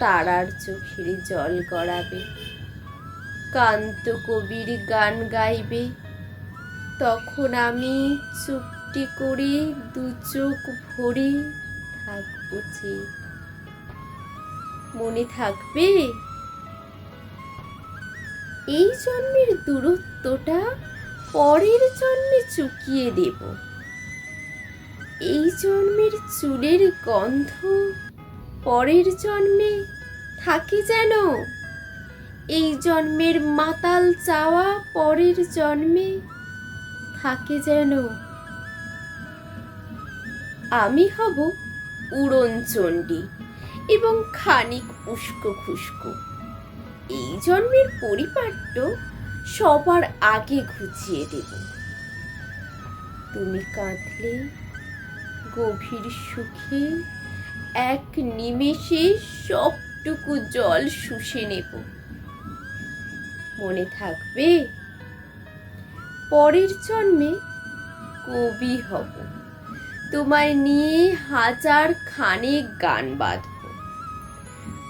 তারার চোখের জল গড়াবে। কান্ত কবির গান গাইবে। তখন আমি চুপটি করে দু চোখ ভরে থাকব যে। মনে থাকবে? এই জন্মের দূরত্বটা পরের জন্মে চুকিয়ে দেব। এই জন্মের চুলের গন্ধ পরের জন্মে থাকে যেন? এই জন্মের মাতাল চাওয়া পরের জন্মে থাকে যেন। আমি হব উড়ন চণ্ডী এবং খানিক উস্কো খুস্কো। এই জন্মের পরিপাট্য সবার আগে ঘুচিয়ে দেব। তুমি কাঁদলে গভীর সুখে এক নিমেষে সবটুকু জল শুষে নেব। মনে থাকবে? পরের জন্মে কবি হব। তোমায় নিয়ে হাজার খানেক গান বাঁধব।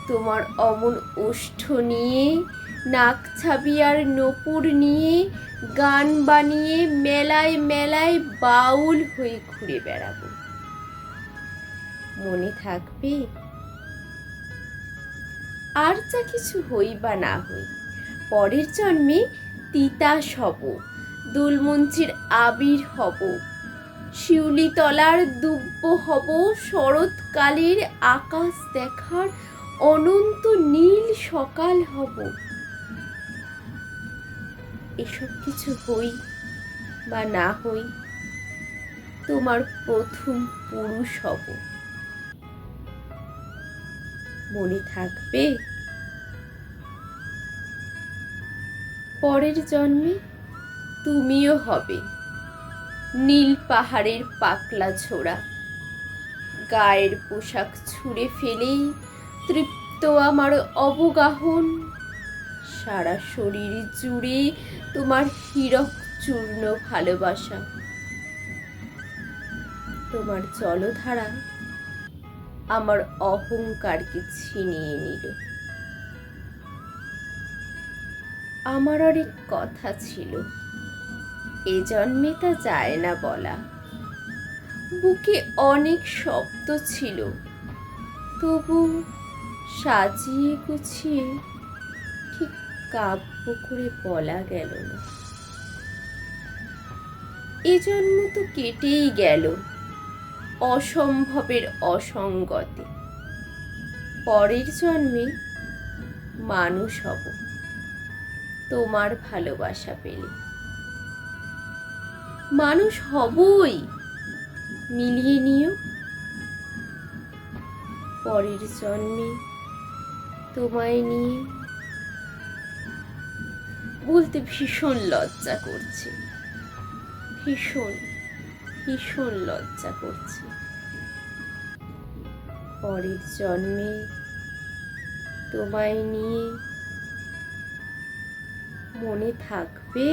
তোমার অমন ওষ্ঠ নিয়ে, নাক ছাবি আর নপুর নিয়ে, গান বানিয়ে মেলায় মেলায় বাউল হয়ে ঘুরে বেড়াবো। মনে থাকবে? আর যা কিছু হই বা না হই। পরের জন্মে তিতাস হব দুলমঞ্চির আবির হব। শিউলি তলার দুব্য হব, শরৎকালের আকাশ দেখার অনন্ত নীল সকাল হব। এসব কিছু হই বা না হই, তোমার প্রথম পুরুষ হব। মনে থাকবে? পরের জন্মে তুমিও হবে। নীল পাহাড়ের পাকলা ছোড়া গায়ের পোশাক ছুঁড়ে ফেলেই তৃপ্ত আমার অবগাহন। সারা শরীর জুড়ে তোমার হীরক চূর্ণ ভালোবাসা। তোমার জলধারা আমার অহংকারকে ছিনিয়ে নিল। আমার অনেক কথা ছিল। এ জন্মে তা যায় না বলা। বুকে অনেক শব্দ ছিল। তবু সাজিয়ে গুছিয়ে ঠিক কাব্য করে বলা গেল না। এ জন্ম তো কেটেই গেল অসম্ভবের অসঙ্গতে। পরের জন্মে মানুষ হব। তোমার ভালোবাসা পেলে। মানুষ হবই, মিলিয়ে নিও। পরের জন্মে তোমায় নিয়ে বলতে ভীষণ লজ্জা করছে। ভীষণ ভীষণ লজ্জা করছে। পরের জন্মে তোমায় নিয়ে থাকবে?